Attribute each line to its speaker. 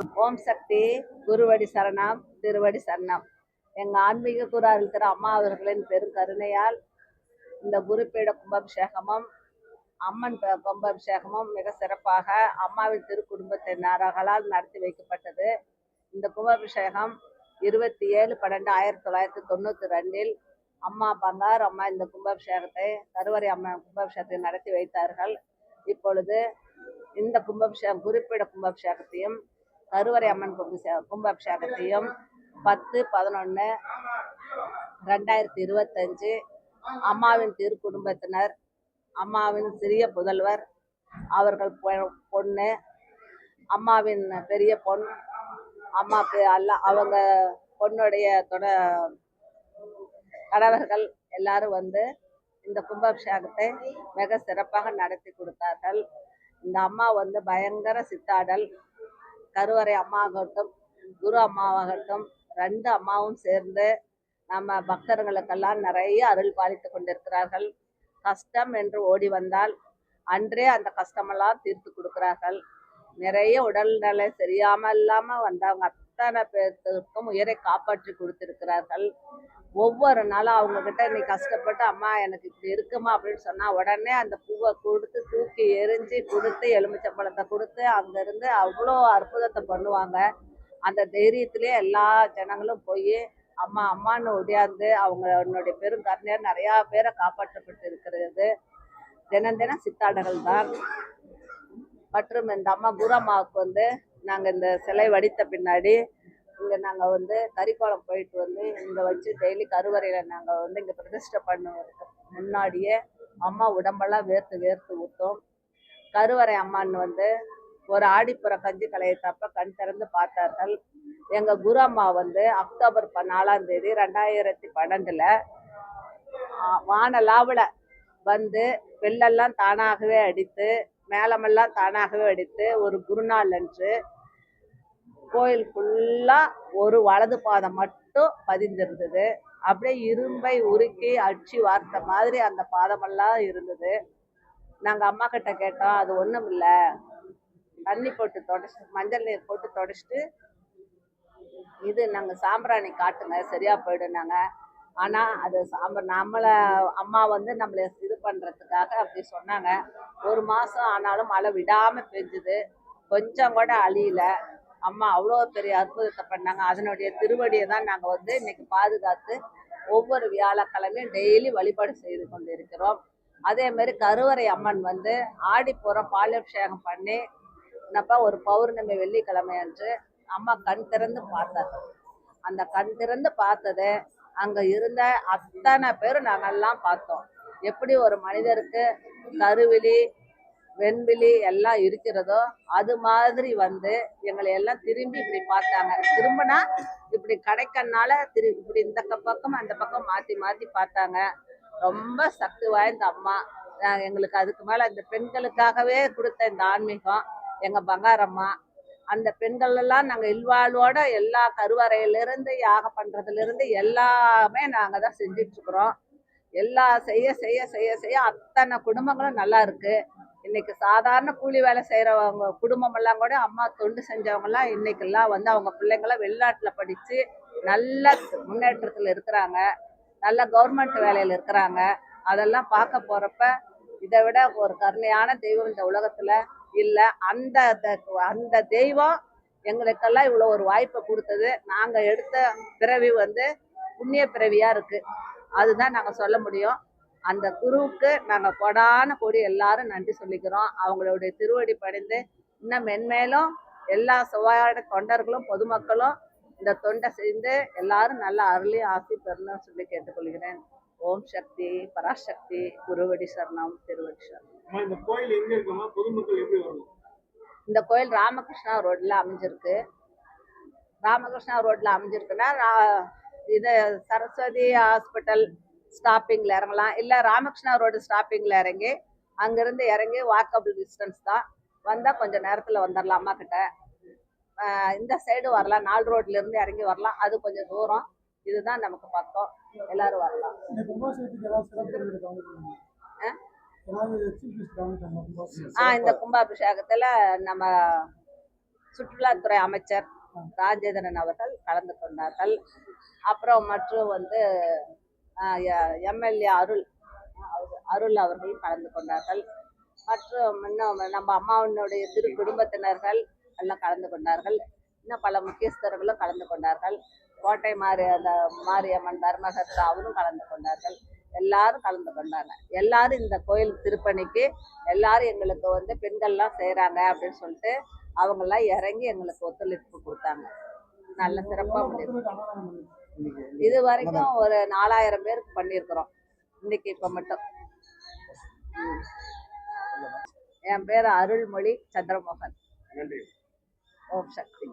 Speaker 1: ஓம் சக்தி குருவடி சரணம் திருவடி சரணம். எங்கள் ஆன்மீக குரு திரு அம்மா அவர்களின் பெருங்கருணையால் இந்த குருப்பீட கும்பாபிஷேகமும் அம்மன் கும்பாபிஷேகமும் மிக சிறப்பாக அம்மாவின் திருக்குடும்பத்தினர்களால் நடத்தி வைக்கப்பட்டது. இந்த கும்பாபிஷேகம் இருபத்தி ஏழு பன்னெண்டு ஆயிரத்தி தொள்ளாயிரத்தி தொண்ணூற்றி ரெண்டில் அம்மா பங்கார் அம்மா இந்த கும்பாபிஷேகத்தை கருவறை அம்மா கும்பாபிஷேகத்தை நடத்தி வைத்தார்கள். இப்பொழுது இந்த கும்பாபிஷேகம் குறிப்பிட கும்பாபிஷேகத்தையும் கருவறை அம்மன் கும்பாபிஷே- கும்பாபிஷேகத்தையும் பத்து பதினொன்று ரெண்டாயிரத்தி இருபத்தஞ்சு அம்மாவின் திருக்குடும்பத்தினர் அம்மாவின் சிறிய புதல்வர் அவர்கள் பொ- பொண்ணு அம்மாவின் பெரிய பொன் அம்மாவுக்கு அல்ல அவங்க பொண்ணுடைய தொட கணவர்கள் எல்லாரும் வந்து இந்த கும்பாபிஷேகத்தை மிக சிறப்பாக நடத்தி கொடுத்தார்கள். இந்த அம்மா வந்து பயங்கர சித்தாடல் கருவறை அம்மாவாகட்டும் குரு அம்மாவாகட்டும் ரெண்டு அம்மாவும் சேர்ந்து நம்ம பக்தர்களுக்கெல்லாம் நிறைய அருள் பாலித்து கொண்டிருக்கிறார்கள். கஷ்டம் என்று ஓடி வந்தால் அன்றே அந்த கஷ்டமெல்லாம் தீர்த்து கொடுக்கிறார்கள். நிறைய உடல்நிலை சரியாமல் இல்லாமல் வந்தவங்க அத்தனை பேர்த்துக்கும் உயிரை காப்பாற்றி கொடுத்திருக்கிறார்கள். ஒவ்வொரு நாளும் அவங்க கிட்ட நீ கஷ்டப்பட்டு அம்மா எனக்கு இப்படி இருக்குமா? அப்படின்னு சொன்னால் உடனே அந்த பூவை கொடுத்து தூக்கி எரிஞ்சு கொடுத்து எலுமிச்சம்பழத்தை கொடுத்து அங்கேருந்து அவ்வளோ அற்புதத்தை பண்ணுவாங்க. அந்த தைரியத்திலே எல்லா ஜனங்களும் போய் அம்மா அம்மான்னு ஒடியாந்து அவங்களுடைய பெரும் கருணையால் நிறையா பேரை காப்பாற்றப்பட்டு இருக்கிறது. தினம் தினம் சித்தாடகள் தான். மற்றும் இந்த அம்மா குரம்மாவுக்கு வந்து நாங்கள் இந்த சிலை வடித்த பின்னாடி இங்கே நாங்கள் வந்து கறிக்கோளம் போயிட்டு வந்து இங்கே வச்சு டெய்லி கருவறையில் நாங்கள் வந்து இங்கே பிரதிஷ்டை பண்ணுவோம் முன்னாடியே அம்மா உடம்பெல்லாம் வேர்த்து வேர்த்து ஊற்றும் கருவறை அம்மான்னு வந்து ஒரு ஆடிப்புற கஞ்சி கலையத்தப்ப கண் திறந்து பார்த்தார்கள். எங்கள் குரு அம்மா வந்து அக்டோபர் ப- நாலாம் தேதி ரெண்டாயிரத்தி பன்னெண்டில் வானலாவில் வந்து வெள்ளெல்லாம் தானாகவே அடித்து மேளமெல்லாம் தானாகவே அடித்து ஒரு குருநாள் அன்று கோயில் ஃபுல்லாக ஒரு வலது பாதம் மட்டும் பதிந்திருந்தது. அப்படியே இரும்பை உருக்கி அடிச்சு வார்த்த மாதிரி அந்த பாதமெல்லாம் இருந்தது. நாங்கள் அம்மா கிட்ட கேட்டோம் அது ஒன்றும் இல்லை. தண்ணி போட்டு தொடச்சி மஞ்சள் நீர் போட்டு தொடச்சிட்டு இது நாங்கள் சாம்பிராணி காட்டுங்க சரியா போயிடுனாங்க ஆனால் அது சாம்ப நம்மளை அம்மா வந்து நம்மளை இது பண்ணுறதுக்காக அப்படி சொன்னாங்க. ஒரு மாதம் ஆனாலும் மழை விடாமல் பெஞ்சுது. கொஞ்சம் கூட அழியல. அம்மா அவ்வளோ பெரிய அற்புதத்தை பண்ணாங்க. அதனுடைய திருவடியை தான் நாங்கள் வந்து இன்னைக்கு பாதுகாத்து ஒவ்வொரு வியாழக்கிழமையும் டெய்லி வழிபாடு செய்து கொண்டு இருக்கிறோம் அதே மாதிரி கருவறை அம்மன் வந்து ஆடிப்புறம் பாலாபிஷேகம் பண்ணி என்னப்பா ஒரு பௌர்ணமி வெள்ளிக்கிழமை அன்று அம்மா கண் திறந்து பார்த்தார்கள் அந்த கண் திறந்து பார்த்தது அங்கே இருந்த அத்தனை பேரும் நாங்கெல்லாம் பார்த்தோம். எப்படி ஒரு மனிதருக்கு கருவிழி வெண்வெளி எல்லாம் இருக்கிறதோ அது மாதிரி வந்து எங்களை எல்லாம் திரும்பி இப்படி பார்த்தாங்க. திரும்பினா இப்படி கிடைக்கனால திரு இப்படி இந்த பக்கம் அந்த பக்கம் மாற்றி மாற்றி பார்த்தாங்க. ரொம்ப சக்தி வாய்ந்த அம்மா. நான் எங்களுக்கு அதுக்கு மேலே இந்த பெண்களுக்காகவே கொடுத்த இந்த ஆன்மீகம் எங்கள் பங்காரம்மா அந்த பெண்கள் எல்லாம் இல்வாழ்வோட எல்லா கருவறையிலேருந்து யாக யாகம் எல்லாமே நாங்கள் தான் செஞ்சிட்ருக்குறோம் எல்லா செய்ய செய்ய செய்ய செய்ய அத்தனை குடும்பங்களும் நல்லா இருக்குது இன்னைக்கு சாதாரண கூலி வேலை செய்கிறவங்க குடும்பமெல்லாம் கூட அம்மா தொண்டு செஞ்சவங்கெல்லாம் இன்னைக்கெல்லாம் வந்து அவங்க பிள்ளைங்களாம் வெளிநாட்டில் படித்து நல்ல முன்னேற்றத்தில் இருக்கிறாங்க. நல்ல கவர்மெண்ட் வேலையில் இருக்கிறாங்க. அதெல்லாம் பார்க்க போகிறப்ப இதை விட ஒரு கருணையான தெய்வம் இந்த உலகத்தில் இல்லை. அந்த அந்த தெய்வம் எங்களுக்கெல்லாம் இவ்வளோ ஒரு வாய்ப்பை கொடுத்தது. நாங்கள் எடுத்த பிறவி வந்து புண்ணிய பிறவியாக இருக்குது அதுதான் நாங்கள் சொல்ல முடியும். அந்த குருவுக்கு நாங்க கொடான கொடி எல்லாரும் நன்றி சொல்லிக்கிறோம். அவங்களுடைய திருவடி பணிந்து இன்னும் மென்மேலும் எல்லா சுவையாட தொண்டர்களும் பொதுமக்களும் இந்த தொண்டை செய்து எல்லாரும் நல்ல அருளி ஆசி பெறணும்னு சொல்லி கேட்டுக்கொள்கிறேன். ஓம் சக்தி பராசக்தி குருவடி சரணம் திருவடி சரணம்.
Speaker 2: இந்த கோயில் எங்க இருக்குமா பொதுமக்கள் எப்படி வரணும்
Speaker 1: இந்த கோயில் ராமகிருஷ்ணா ரோட்ல அமைஞ்சிருக்கு. ராமகிருஷ்ணா ரோட்ல அமைஞ்சிருக்குன்னா இது சரஸ்வதி ஹாஸ்பிட்டல் ஸ்டாப்பிங்ல இறங்கலாம். இல்ல ராமகிருஷ்ணா ரோடு ஸ்டாப்பிங்ல இறங்கி அங்கிருந்து இறங்கி வாக்கபிள் டிஸ்டன்ஸ் தான். வந்தா கொஞ்ச நேரத்துல வந்துடலாம் அம்மா கிட்ட. இந்த சைடு வரலாம். நாலு ரோட்ல இருந்து இறங்கி வரலாம். அது கொஞ்சம் தூரம். இதுதான் நமக்கு பக்கம். எல்லாரும் வரலாம்? ஆ? இந்த கும்பாபிஷேகத்துல நம்ம சுற்றுலாத்துறை அமைச்சர் ராஜேந்திரன் அவர்கள் கலந்து கொண்டார்கள். அப்புறம் மற்றும் வந்து எம்எல்ஏ அருள் அருள் அவர்கள் கலந்து கொண்டார்கள். மற்றும் இன்னும் நம்ம அம்மாவினுடைய திரு குடும்பத்தினர்கள் எல்லாம் கலந்து கொண்டார்கள். இன்னும் பல முக்கியஸ்தர்களும் கலந்து கொண்டார்கள். கோட்டை மாரி அந்த மாரியம்மன் தர்மகர்த்தா அவரும் கலந்து கொண்டார்கள். எல்லாரும் கலந்து கொண்டாங்க. எல்லாரும் இந்த கோயில் திருப்பணிக்கு எல்லாரும் எங்களுக்கு வந்து பெண்கள்லாம் செய்கிறாங்க அப்படின்னு சொல்லிட்டு அவங்கெல்லாம் இறங்கி எங்களுக்கு ஒத்துழைப்பு கொடுத்தாங்க. நல்ல சிறப்பாக முடியும் இது வரைக்கும் ஒரு நாலாயிரம் பேருக்கு பண்ணியிருக்கிறோம் இன்னைக்கு இப்போ மட்டும். என் பேர் அருள்மொழி சந்திரமோகன். ஓம் சக்தி.